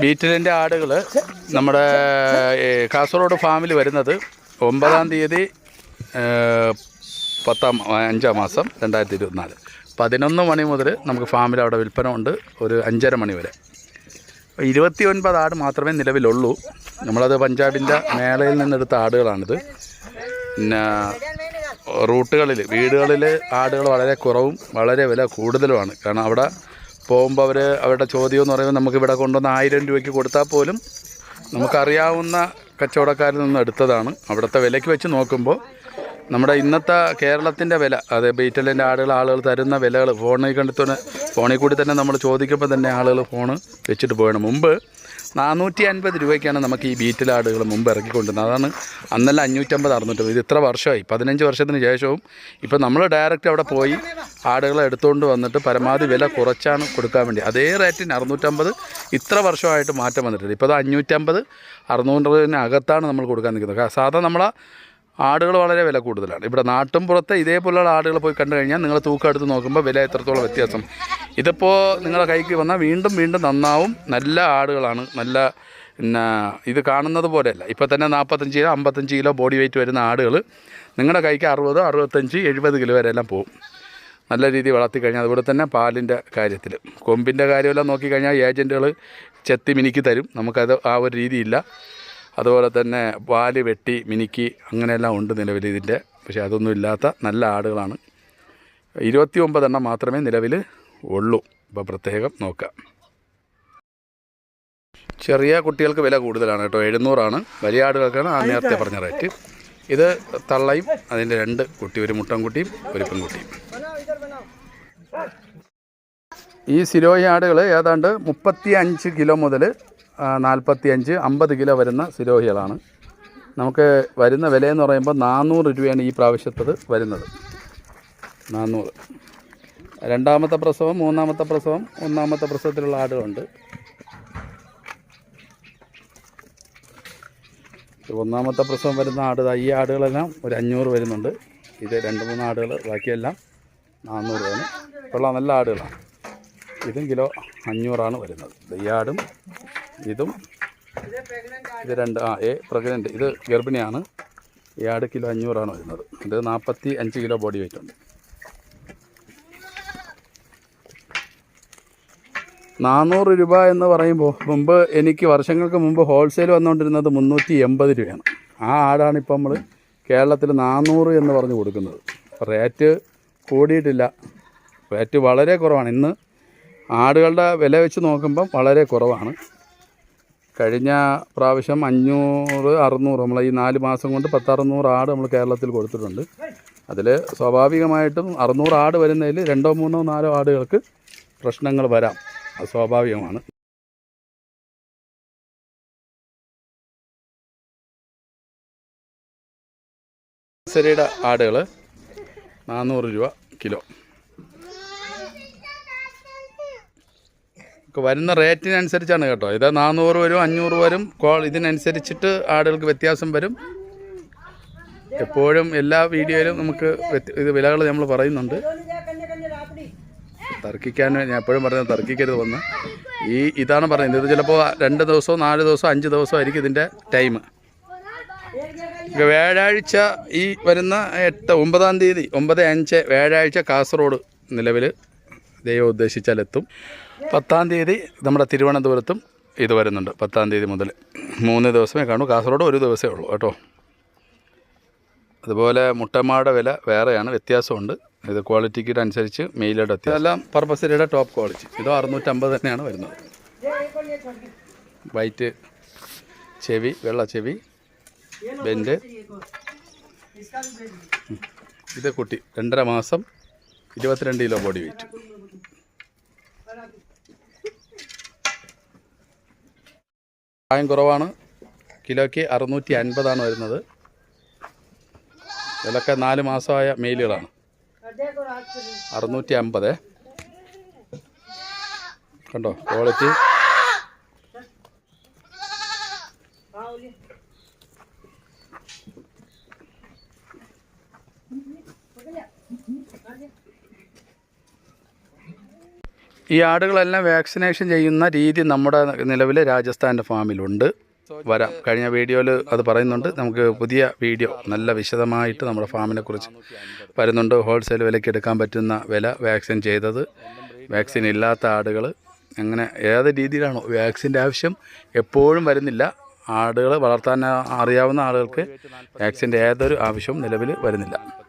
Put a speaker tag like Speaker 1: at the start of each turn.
Speaker 1: ബീറ്റലിന്റെ ആടുകൾ നമ്മുടെ കാസർഗോഡ് ഫാമിൽ വരുന്നത് ഒമ്പതാം തീയതി പത്താം അഞ്ചാം മാസം രണ്ടായിരത്തി ഇരുപത്തിനാല്. പതിനൊന്ന് മണി മുതൽ നമുക്ക് ഫാമിൽ അവിടെ വിൽപ്പന ഉണ്ട് ഒരു അഞ്ചര മണി വരെ. ഇരുപത്തി ഒൻപത് ആട് മാത്രമേ നിലവിലുള്ളൂ. നമ്മളത് പഞ്ചാബിന്റെ മേളയിൽ നിന്നെടുത്ത ആടുകളാണിത്. പിന്നെ റൂട്ടുകളിൽ വീടുകളിൽ ആടുകൾ വളരെ കുറവും വളരെ വില കൂടുതലുമാണ്. കാരണം അവിടെ പോകുമ്പോൾ അവർ അവരുടെ ചോദ്യം എന്ന് പറയുമ്പോൾ നമുക്ക് ഇവിടെ കൊണ്ടുവന്ന് ആയിരം രൂപയ്ക്ക് കൊടുത്താൽ പോലും നമുക്കറിയാവുന്ന കച്ചവടക്കാരിൽ നിന്ന് എടുത്തതാണ്. അവിടുത്തെ വിലയ്ക്ക് വെച്ച് നോക്കുമ്പോൾ നമ്മുടെ ഇന്നത്തെ കേരളത്തിന്റെ വില അത് ബീറ്റലിന്റെ ആടുകൾ ആളുകൾ തരുന്ന വിലകൾ ഫോണിൽ കണ്ടിട്ട് ഫോണിൽ കൂടി തന്നെ നമ്മൾ ചോദിക്കുമ്പോൾ തന്നെ ആളുകൾ ഫോണ് വെച്ചിട്ട് പോയണം മുമ്പ് നാനൂറ്റി അൻപത് രൂപയ്ക്കാണ് നമുക്ക് ഈ ബീറ്റിൽ ആടുകൾ മുമ്പ് ഇറക്കിക്കൊണ്ടിരുന്നത്. അതാണ് അന്നെല്ലാം അഞ്ഞൂറ്റമ്പത് അറുന്നൂറ്റമ്പത്. ഇത് ഇത്ര വർഷമായി. പതിനഞ്ച് വർഷത്തിന് ശേഷവും ഇപ്പം നമ്മൾ ഡയറക്റ്റ് അവിടെ പോയി ആടുകളെ എടുത്തുകൊണ്ട് വന്നിട്ട് പരമാവധി വില കുറച്ചാണ് കൊടുക്കാൻ വേണ്ടി. അതേ റേറ്റിന് അറുന്നൂറ്റമ്പത് ഇത്ര വർഷമായിട്ട് മാറ്റം വന്നിട്ടില്ല ഇപ്പോൾ അത് അഞ്ഞൂറ്റമ്പത് അറുന്നൂറിനകത്താണ് നമ്മൾ കൊടുക്കാൻ നിൽക്കുന്നത്. സാധാരണ നമ്മളെ ആടുകൾ വളരെ വില കൂടുതലാണ്. ഇവിടെ നാട്ടും പുറത്തെ ഇതേപോലുള്ള ആടുകൾ പോയി കണ്ടു കഴിഞ്ഞാൽ നിങ്ങൾ തൂക്കം എടുത്ത് നോക്കുമ്പോൾ വില എത്രത്തോളം വ്യത്യാസം. ഇതിപ്പോൾ നിങ്ങളുടെ കൈക്ക് വന്നാൽ വീണ്ടും വീണ്ടും നന്നാവും. നല്ല ആടുകളാണ്. നല്ല പിന്നെ ഇത് കാണുന്നത് പോലെയല്ല. ഇപ്പോൾ തന്നെ നാൽപ്പത്തഞ്ച് കിലോ അമ്പത്തഞ്ച് കിലോ ബോഡി വെയിറ്റ് വരുന്ന ആടുകൾ നിങ്ങളുടെ കൈക്ക് അറുപത് അറുപത്തഞ്ച് എഴുപത് കിലോ വരെ എല്ലാം പോകും നല്ല രീതിയിൽ വളർത്തി കഴിഞ്ഞാൽ അതുപോലെ തന്നെ പാലിന്റെ കാര്യത്തിൽ കൊമ്പിന്റെ കാര്യമെല്ലാം നോക്കിക്കഴിഞ്ഞാൽ ഏജന്റുകൾ ചെത്തി മിനുക്കി തരും. നമുക്കത് ആ ഒരു രീതിയില്ല. അതുപോലെ തന്നെ പാൽ വെട്ടി മിനുക്കി അങ്ങനെയെല്ലാം ഉണ്ട് നിലവിൽ ഇതിന്റെ പക്ഷേ അതൊന്നും ഇല്ലാത്ത നല്ല ആടുകളാണ്. ഇരുപത്തി ഒമ്പതെണ്ണം മാത്രമേ നിലവിൽ ഉള്ളൂ. അപ്പോൾ പ്രത്യേകം നോക്കാം. ചെറിയ കുട്ടികൾക്ക് വില കൂടുതലാണ് കേട്ടോ. എഴുന്നൂറാണ്. വലിയ ആടുകൾക്കാണ് ആ നേരത്തെ പറഞ്ഞ റേറ്റ്. ഇത് തള്ളയും അതിന്റെ രണ്ട് കുട്ടി ഒരു മുട്ടൻകുട്ടിയും ഒരു പെൺകുട്ടിയും. ഈ സിരോഹി ആടുകൾ ഏതാണ്ട് മുപ്പത്തി അഞ്ച് കിലോ മുതൽ നാൽപ്പത്തി അഞ്ച് അമ്പത് കിലോ വരുന്ന സിരോഹികളാണ് നമുക്ക് വരുന്ന വിലയെന്ന് പറയുമ്പോൾ നാനൂറ് രൂപയാണ് ഈ പ്രാവശ്യത്തത് വരുന്നത്. നാനൂറ് രണ്ടാമത്തെ പ്രസവം മൂന്നാമത്തെ പ്രസവം ഒന്നാമത്തെ പ്രസവത്തിലുള്ള ആടുകളുണ്ട്. ഒന്നാമത്തെ പ്രസവം വരുന്ന ആട് ഈ ആടുകളെല്ലാം ഒരു അഞ്ഞൂറ് വരുന്നുണ്ട്. ഇത് രണ്ട് മൂന്ന് ആടുകൾ ബാക്കിയെല്ലാം നാനൂറ് ആണ്. ഉള്ള നല്ല ആടുകളാണ്. ഇതും കിലോ അഞ്ഞൂറാണ് വരുന്നത്. ഈ ആടും ഇതും ഇത് രണ്ട് ആ എ പ്രഗ്നന്റ് ഇത് ഗർഭിണിയാണ്. ഈ ആട് കിലോ അഞ്ഞൂറാണ് വരുന്നത്. ഇത് നാൽപ്പത്തി അഞ്ച് കിലോ ബോഡി വെയിറ്റ് ഉണ്ട്. നാനൂറ് രൂപ എന്ന് പറയുമ്പോൾ മുമ്പ് എനിക്ക് വർഷങ്ങൾക്ക് മുമ്പ് ഹോൾസെയിൽ വന്നുകൊണ്ടിരുന്നത് മുന്നൂറ്റി എൺപത് രൂപയാണ്. ആ ആടാണ് ഇപ്പം നമ്മൾ കേരളത്തിൽ നാനൂറ് എന്ന് പറഞ്ഞ് കൊടുക്കുന്നത്. റേറ്റ് കൂടിയിട്ടില്ല. റേറ്റ് വളരെ കുറവാണ്. ഇന്ന് ആടുകളുടെ വില വെച്ച് നോക്കുമ്പം വളരെ കുറവാണ്. കഴിഞ്ഞ പ്രാവശ്യം അഞ്ഞൂറ് അറുന്നൂറ് നമ്മൾ ഈ നാല് മാസം കൊണ്ട് പത്തറുന്നൂറ് ആട് നമ്മൾ കേരളത്തിൽ കൊടുത്തിട്ടുണ്ട്. അതിൽ സ്വാഭാവികമായിട്ടും അറുന്നൂറ് ആട് വരുന്നതിൽ രണ്ടോ മൂന്നോ നാലോ ആടുകൾക്ക് പ്രശ്നങ്ങൾ വരാം. സ്വാഭാവികമാണ് ശരിയുടെ ആടുകൾ നാനൂറ് രൂപ കിലോ. വരുന്ന റേറ്റിനനുസരിച്ചാണ് കേട്ടോ. ഇത് നാനൂറ് വരും അഞ്ഞൂറ് വരും. കോൾ ഇതിനനുസരിച്ചിട്ട് ആടുകൾക്ക് വ്യത്യാസം വരും. എപ്പോഴും എല്ലാ വീഡിയോയിലും നമുക്ക് ഇത് വിലകൾ നമ്മൾ പറയുന്നുണ്ട്. തർക്കിക്കാൻ ഞാൻ എപ്പോഴും പറഞ്ഞു തർക്കിക്കരുത് വന്ന്. ഈ ഇതാണ് പറയുന്നത് ഇത് ചിലപ്പോൾ രണ്ട് ദിവസമോ നാല് ദിവസമോ അഞ്ച് ദിവസമോ ആയിരിക്കും ഇതിന്റെ ടൈം. വ്യാഴാഴ്ച ഈ വരുന്ന എട്ട് ഒമ്പതാം തീയതി ഒമ്പത് അഞ്ച് വ്യാഴാഴ്ച കാസർഗോഡ് നിലവിൽ ദൈവം ഉദ്ദേശിച്ചാൽ എത്തും. പത്താം തീയതി നമ്മുടെ തിരുവനന്തപുരത്തും ഇത് വരുന്നുണ്ട്. പത്താം തീയതി മുതൽ മൂന്ന് ദിവസമേ കാണൂ. കാസർഗോഡ് ഒരു ദിവസമേ ഉള്ളൂ കേട്ടോ. അതുപോലെ മുട്ടമാടെ വില വേറെയാണ് വ്യത്യാസമുണ്ട്. ഇത് ക്വാളിറ്റിക്ക് അനുസരിച്ച് മെയിലുടെ ഇതെല്ലാം പർപ്പസരിയുടെ ടോപ്പ് ക്വാളിറ്റി ഇത് അറുന്നൂറ്റമ്പത് തന്നെയാണ് വരുന്നത്. വൈറ്റ് ചെവി വെള്ള ചെവി ബെൻഡ് ഇത് കുട്ടി രണ്ടര മാസം ഇരുപത്തിരണ്ട് കിലോ ബോഡി വെയിറ്റ് പ്രായം കുറവാണ്. കിലോയ്ക്ക് അറുന്നൂറ്റി അൻപതാണ് വരുന്നത്. ഇതൊക്കെ നാല് മാസമായ മെയിലുകളാണ് അറുന്നൂറ്റി അമ്പത് കണ്ടോ? ക്വാളിറ്റി ഈ ആടുകളെല്ലാം വാക്സിനേഷൻ ചെയ്യുന്ന രീതി നമ്മുടെ നിലവിൽ രാജസ്ഥാന്റെ ഫാമിലുണ്ട് വരാം. കഴിഞ്ഞ വീഡിയോയിൽ അത് പറയുന്നുണ്ട്. നമുക്ക് പുതിയ വീഡിയോ നല്ല വിശദമായിട്ട് നമ്മുടെ ഫാമിനെ കുറിച്ച് വരുന്നുണ്ട്. ഹോൾസെയിൽ വിലയ്ക്ക് എടുക്കാൻ പറ്റുന്ന വില വാക്സിൻ ചെയ്തത്. വാക്സിൻ ഇല്ലാത്ത ആടുകൾ അങ്ങനെ ഏത് രീതിയിലാണോ വാക്സിന്റെ ആവശ്യം എപ്പോഴും വരുന്നില്ല. ആടുകൾ വളർത്താൻ അറിയാവുന്ന ആളുകൾക്ക് വാക്സിന്റെ ഏതൊരു ആവശ്യവും നിലവിൽ വരുന്നില്ല.